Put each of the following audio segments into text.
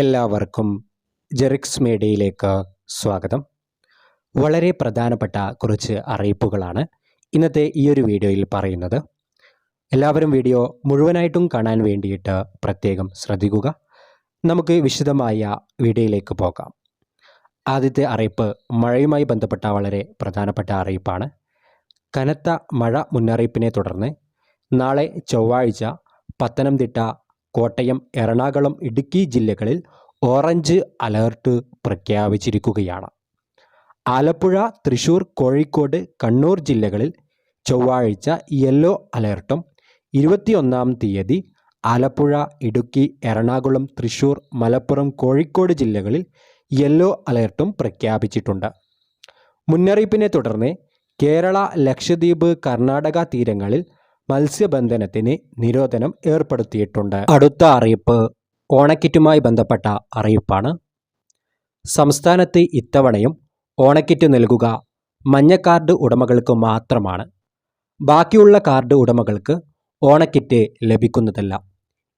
എല്ലാവർക്കും ജെറിക്സ് മീഡിയയിലേക്ക് സ്വാഗതം. വളരെ പ്രധാനപ്പെട്ട കുറച്ച് അറിയിപ്പുകളാണ് ഇന്നത്തെ ഈ ഒരു വീഡിയോയിൽ പറയുന്നത്. എല്ലാവരും വീഡിയോ മുഴുവനായിട്ടും കാണാൻ വേണ്ടിയിട്ട് പ്രത്യേകം ശ്രദ്ധിക്കുക. നമുക്ക് വിശദമായ വീഡിയോയിലേക്ക് പോകാം. ആദ്യത്തെ അറിയിപ്പ് മഴയുമായി ബന്ധപ്പെട്ട വളരെ പ്രധാനപ്പെട്ട അറിയിപ്പാണ്. കനത്ത മഴ മുന്നറിയിപ്പിനെ തുടർന്ന് നാളെ ചൊവ്വാഴ്ച പത്തനംതിട്ട കോട്ടയം എറണാകുളം ഇടുക്കി ജില്ലകളിൽ ഓറഞ്ച് അലേർട്ട് പ്രഖ്യാപിച്ചിരിക്കുകയാണ്. ആലപ്പുഴ തൃശൂർ കോഴിക്കോട് കണ്ണൂർ ജില്ലകളിൽ ചൊവ്വാഴ്ച യെല്ലോ അലേർട്ടും ഇരുപത്തിയൊന്നാം തീയതി ആലപ്പുഴ ഇടുക്കി എറണാകുളം തൃശൂർ മലപ്പുറം കോഴിക്കോട് ജില്ലകളിൽ യെല്ലോ അലേർട്ടും പ്രഖ്യാപിച്ചിട്ടുണ്ട്. മുന്നറിയിപ്പിനെ തുടർന്ന് കേരള ലക്ഷദ്വീപ് കർണാടക തീരങ്ങളിൽ മത്സ്യബന്ധനത്തിന് നിരോധനം ഏർപ്പെടുത്തിയിട്ടുണ്ട്. അടുത്ത അറിയിപ്പ് ഓണക്കിറ്റുമായി ബന്ധപ്പെട്ട അറിയിപ്പാണ്. സംസ്ഥാനത്ത് ഇത്തവണയും ഓണക്കിറ്റ് നൽകുക മഞ്ഞ കാർഡ് ഉടമകൾക്ക് മാത്രമാണ്. ബാക്കിയുള്ള കാർഡ് ഉടമകൾക്ക് ഓണക്കിറ്റ് ലഭിക്കുന്നതല്ല.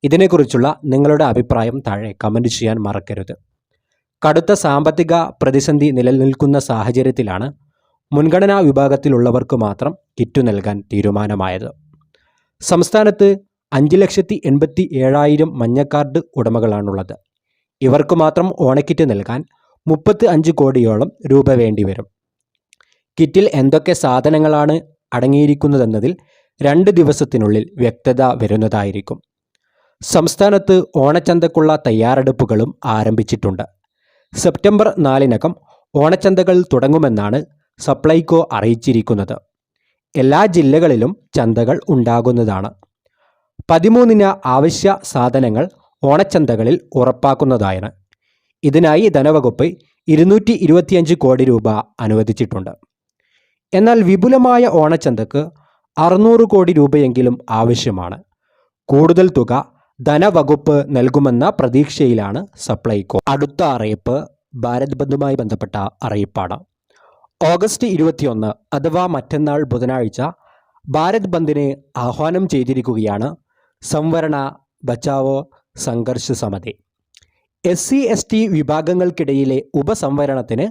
ഇതിനെക്കുറിച്ചുള്ള നിങ്ങളുടെ അഭിപ്രായം താഴെ കമന്റ് ചെയ്യാൻ മറക്കരുത്. കടുത്ത സാമ്പത്തിക പ്രതിസന്ധി നിലനിൽക്കുന്ന സാഹചര്യത്തിലാണ് മുൻഗണനാ വിഭാഗത്തിലുള്ളവർക്ക് മാത്രം കിറ്റ് നൽകാൻ തീരുമാനമായത്. സംസ്ഥാനത്ത് അഞ്ച് ലക്ഷത്തി എൺപത്തി ഏഴായിരം മഞ്ഞക്കാർഡ് ഉടമകളാണുള്ളത്. ഇവർക്ക് മാത്രം ഓണക്കിറ്റ് നൽകാൻ മുപ്പത്തി അഞ്ച് കോടിയോളം രൂപ വേണ്ടിവരും. കിറ്റിൽ എന്തൊക്കെ സാധനങ്ങളാണ് അടങ്ങിയിരിക്കുന്നതെന്നതിൽ രണ്ട് ദിവസത്തിനുള്ളിൽ വ്യക്തത വരുന്നതായിരിക്കും. സംസ്ഥാനത്ത് ഓണച്ചന്തക്കുള്ള തയ്യാറെടുപ്പുകളും ആരംഭിച്ചിട്ടുണ്ട്. സെപ്റ്റംബർ നാലിനകം ഓണച്ചന്തകൾ തുടങ്ങുമെന്നാണ് സപ്ലൈകോ അറിയിച്ചിരിക്കുന്നത്. എല്ലാ ജില്ലകളിലും ചന്തകൾ ഉണ്ടാകുന്നതാണ്. പതിമൂന്നിന് ആവശ്യ സാധനങ്ങൾ ഓണച്ചന്തകളിൽ ഉറപ്പാക്കുന്നതായാണ്. ഇതിനായി ധനവകുപ്പ് ഇരുന്നൂറ്റി ഇരുപത്തിയഞ്ച് കോടി രൂപ അനുവദിച്ചിട്ടുണ്ട്. എന്നാൽ വിപുലമായ ഓണച്ചന്തക്ക് അറുന്നൂറ് കോടി രൂപയെങ്കിലും ആവശ്യമാണ്. കൂടുതൽ തുക ധനവകുപ്പ് നൽകുമെന്ന പ്രതീക്ഷയിലാണ് സപ്ലൈകോ. അടുത്ത അറിയിപ്പ് ഭാരത് ബന്ധുമായി ബന്ധപ്പെട്ട അറിയിപ്പാണ്. ഓഗസ്റ്റ് ഇരുപത്തിയൊന്ന് അഥവാ മറ്റന്നാൾ ബുധനാഴ്ച ഭാരത് ബന്ദിനെ ആഹ്വാനം ചെയ്തിരിക്കുകയാണ് Samvaran Bachao Sangharsh Samiti. S C S T വിഭാഗങ്ങൾക്കിടയിലെ ഉപസംവരണത്തിന്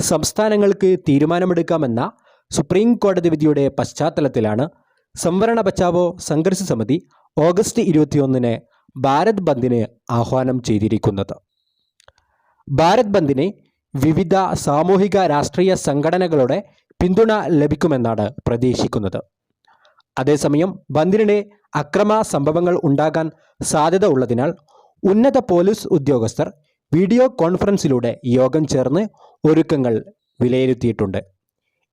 സംസ്ഥാനങ്ങൾക്ക് തീരുമാനമെടുക്കാമെന്ന സുപ്രീം കോടതി വിധിയുടെ പശ്ചാത്തലത്തിലാണ് സംവരണ ബച്ചാവോ സംഘർഷ സമിതി ഓഗസ്റ്റ് ഇരുപത്തിയൊന്നിന് ഭാരത് ബന്ദിന് ആഹ്വാനം ചെയ്തിരിക്കുന്നത്. ഭാരത് ബന്ദിന് വിവിധ സാമൂഹിക രാഷ്ട്രീയ സംഘടനകളുടെ പിന്തുണ ലഭിക്കുമെന്നാണ് പ്രതീക്ഷിക്കുന്നത്. അതേസമയം ബന്ദിനിടെ അക്രമ സംഭവങ്ങൾ ഉണ്ടാകാൻ സാധ്യത ഉള്ളതിനാൽ ഉന്നത പോലീസ് ഉദ്യോഗസ്ഥർ വീഡിയോ കോൺഫറൻസിലൂടെ യോഗം ചേർന്ന് ഒരുക്കങ്ങൾ വിലയിരുത്തിയിട്ടുണ്ട്.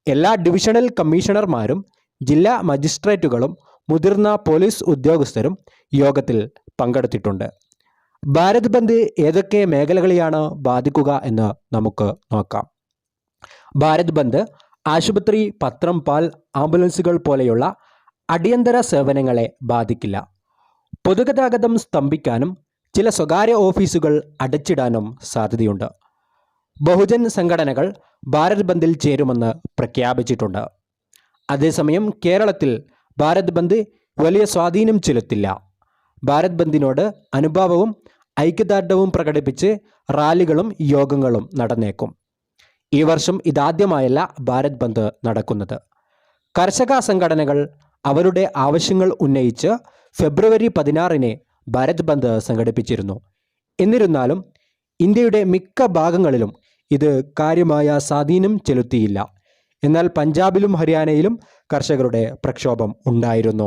എല്ലാ ഡിവിഷണൽ കമ്മീഷണർമാരും ജില്ലാ മജിസ്ട്രേറ്റുകളും മുതിർന്ന പോലീസ് ഉദ്യോഗസ്ഥരും യോഗത്തിൽ പങ്കെടുത്തിട്ടുണ്ട്. ഭാരത് ബന്ദ് ഏതൊക്കെ മേഖലകളെയാണ് ബാധിക്കുക എന്ന് നമുക്ക് നോക്കാം. ഭാരത് ബന്ദ് ആശുപത്രി പത്രം പാൽ ആംബുലൻസുകൾ പോലെയുള്ള അടിയന്തര സേവനങ്ങളെ ബാധിക്കില്ല. പൊതുഗതാഗതം സ്തംഭിക്കാനും ചില സ്വകാര്യ ഓഫീസുകൾ അടച്ചിടാനും സാധ്യതയുണ്ട്. ബഹുജൻ സംഘടനകൾ ഭാരത് ബന്ദിൽ ചേരുമെന്ന് പ്രഖ്യാപിച്ചിട്ടുണ്ട്. അതേസമയം കേരളത്തിൽ ഭാരത് ബന്ദ് വലിയ സ്വാധീനം ചെലുത്തില്ല. ഭാരത് ബന്ദിനോട് അനുഭാവവും ഐക്യദാർഢ്യവും പ്രകടിപ്പിച്ച് റാലികളും യോഗങ്ങളും നടന്നേക്കും. ഈ വർഷം ഇതാദ്യമായല്ല ഭാരത് ബന്ദ് നടക്കുന്നത്. കർഷക സംഘടനകൾ അവരുടെ ആവശ്യങ്ങൾ ഉന്നയിച്ച് ഫെബ്രുവരി പതിനാറിന് ഭാരത് ബന്ദ് സംഘടിപ്പിച്ചിരുന്നു. എന്നിരുന്നാലും ഇന്ത്യയുടെ മിക്ക ഭാഗങ്ങളിലും ഇത് കാര്യമായ സ്വാധീനം ചെലുത്തിയില്ല. എന്നാൽ പഞ്ചാബിലും ഹരിയാനയിലും കർഷകരുടെ പ്രക്ഷോഭം ഉണ്ടായിരുന്നു.